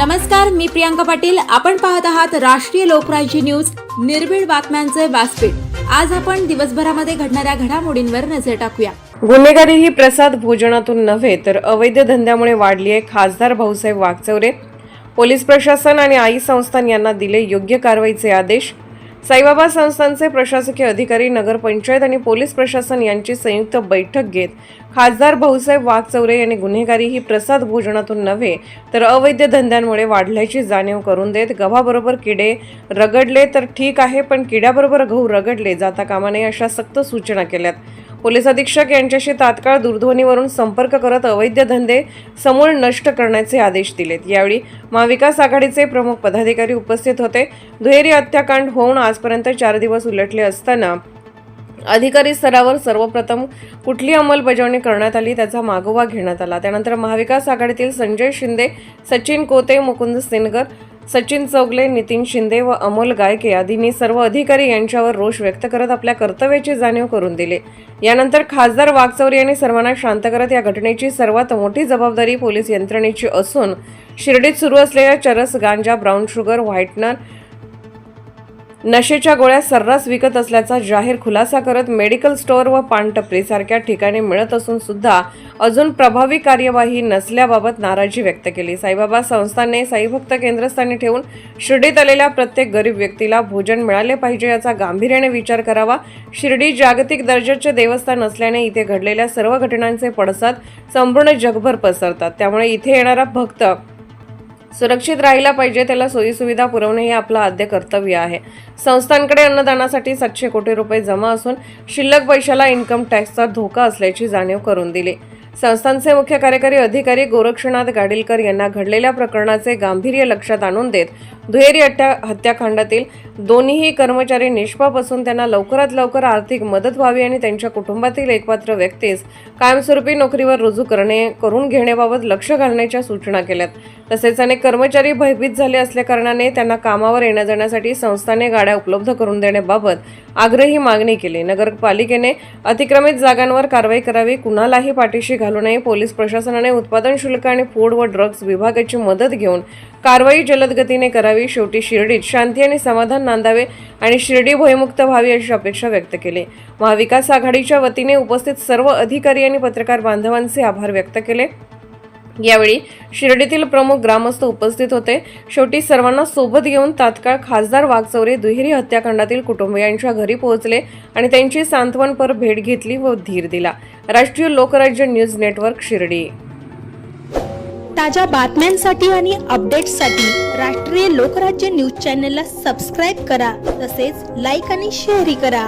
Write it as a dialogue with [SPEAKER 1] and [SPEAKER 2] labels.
[SPEAKER 1] नमस्कार मी प्रियांका पाटील. आपण पाहत आहात राष्ट्रीय लोकराज्य न्यूज. निर्भीड बातम्यांचे व्यासपीठ. आज आपण दिवसभरामध्ये घडणाऱ्या घडामोडींवर नजर टाकूया.
[SPEAKER 2] गुन्हेगारी ही प्रसाद भोजनातून नव्हे तर अवैध धंद्यामुळे वाढली आहे खासदार भाऊसाहेब वागचौरे पोलीस प्रशासन आणि आई संस्थान यांना दिले योग्य कारवाईचे आदेश. साईबाबा संस्थांचे प्रशासकीय अधिकारी नगरपंचायत आणि पोलीस प्रशासन यांची संयुक्त बैठक घेत खासदार भाऊसाहेब वाघचौरे यांनी गुन्हेगारी ही प्रसाद भोजनातून नव्हे तर अवैध धंद्यांमुळे वाढल्याची जाणीव करून देत गव्हाबरोबर किडे रगडले तर ठीक आहे पण किड्याबरोबर गहू रगडले जाता कामा नये अशा सक्त सूचना केल्यात. पोलीस अधीक्षक यांच्याशी तात्काळ दूरध्वनीवरून संपर्क करत अवैध धंदे समूळ नष्ट करण्याचे आदेश दिलेत. यावेळी महाविकास आघाडीचे प्रमुख पदाधिकारी उपस्थित होते. दुहेरी हत्याकांड होऊन आजपर्यंत चार दिवस उलटले असताना अधिकारी स्तरावर सर्वप्रथम कुठली अंमलबजावणी करण्यात आली त्याचा मागोवा घेण्यात आला. त्यानंतर महाविकास आघाडीतील संजय शिंदे सचिन कोते मुकुंद सिनगर सचिन चौगले नितीन शिंदे व अमोल गायके आदींनी सर्व अधिकारी यांच्यावर रोष व्यक्त करत आपल्या कर्तव्याची जाणीव करून दिली. यानंतर खासदार वागचौरे यांनी सर्वांना शांत करत या घटनेची सर्वात मोठी जबाबदारी पोलीस यंत्रणेची असून शिर्डीत सुरू असलेल्या चरस गांजा ब्राऊन शुगर व्हाईटनर नशेच्या गोळ्या सर्रास विकत असल्याचा जाहीर खुलासा करत मेडिकल स्टोअर व पानटपरीसारख्या ठिकाणी मिळत असून सुद्धा अजून प्रभावी कार्यवाही नसल्याबाबत नाराजी व्यक्त केली. साईबाबा संस्थानने साईभक्त केंद्रस्थानी ठेवून शिर्डीत आलेल्या प्रत्येक गरीब व्यक्तीला भोजन मिळाले पाहिजे याचा गांभीर्याने विचार करावा. शिर्डी जागतिक दर्जाचे देवस्थान असल्याने इथे घडलेल्या सर्व घटनांचे पडसाद संपूर्ण जगभर पसरतात. त्यामुळे इथे येणारा भक्त सुरक्षित राहिला पाहिजे त्याला सोयीसुविधा पुरवणे हे आपलं आद्य कर्तव्य आहे. संस्थांकडे अन्नदानासाठी सातशे कोटी रुपये जमा असून शिल्लक पैशाला इन्कम टॅक्सचा धोका असल्याची जाणीव करून दिली. संस्थांचे मुख्य कार्यकारी अधिकारी गोरक्षनाथ गाडीलकर यांना घडलेल्या प्रकरणाचे गांभीर्य लक्षात आणून देत दुहेरी हत्या हत्याकांडातील दोन्हीही कर्मचारी निष्पाप असून त्यांना लवकरात लवकर आर्थिक मदत व्हावी आणि त्यांच्या कुटुंबातील एकपात्र व्यक्तीस कायमस्वरूपी नोकरीवर रुजू करणे करून घेण्याबाबत लक्ष घालण्याच्या सूचना केल्यात. तसेच अनेक कर्मचारी भयभीत झाले असल्याकारणाने त्यांना कामावर येण्या जाण्यासाठी संस्थाने गाड्या उपलब्ध करून देण्याबाबत आग्रही मागणी केली. नगरपालिकेने अतिक्रमित जागांवर कारवाई करावी कुणालाही पाठीशी घालू नये पोलीस प्रशासनाने उत्पादन शुल्क आणि फूड व ड्रग्ज विभागाची मदत घेऊन कारवाई जलद गतीने करावी शेवटी शिर्डीत शांती आणि समाधान नांदावे आणि शिर्डी भयमुक्त व्हावी अशी अपेक्षा व्यक्त केली. महाविकास आघाडीच्या वतीने उपस्थित सर्व अधिकारी आणि पत्रकार बांधवांचे आभार व्यक्त केले. यावेळी शिर्डीतील प्रमुख ग्रामस्थ उपस्थित होते. शेवटी सर्वांना सोबत घेऊन तात्काळ खासदार वाघचौरे दुहेरी हत्याकांडातील कुटुंबियांच्या घरी पोहोचले आणि त्यांची सांत्वनपर भेट घेतली व धीर दिला. राष्ट्रीय लोकराज्य न्यूज नेटवर्क शिर्डी.
[SPEAKER 3] ताज्या बातम्यांसाठी आणि अपडेट्ससाठी राष्ट्रीय लोकराज्य न्यूज चॅनलला सबस्क्राईब करा तसेच लाईक आणि शेअरही करा.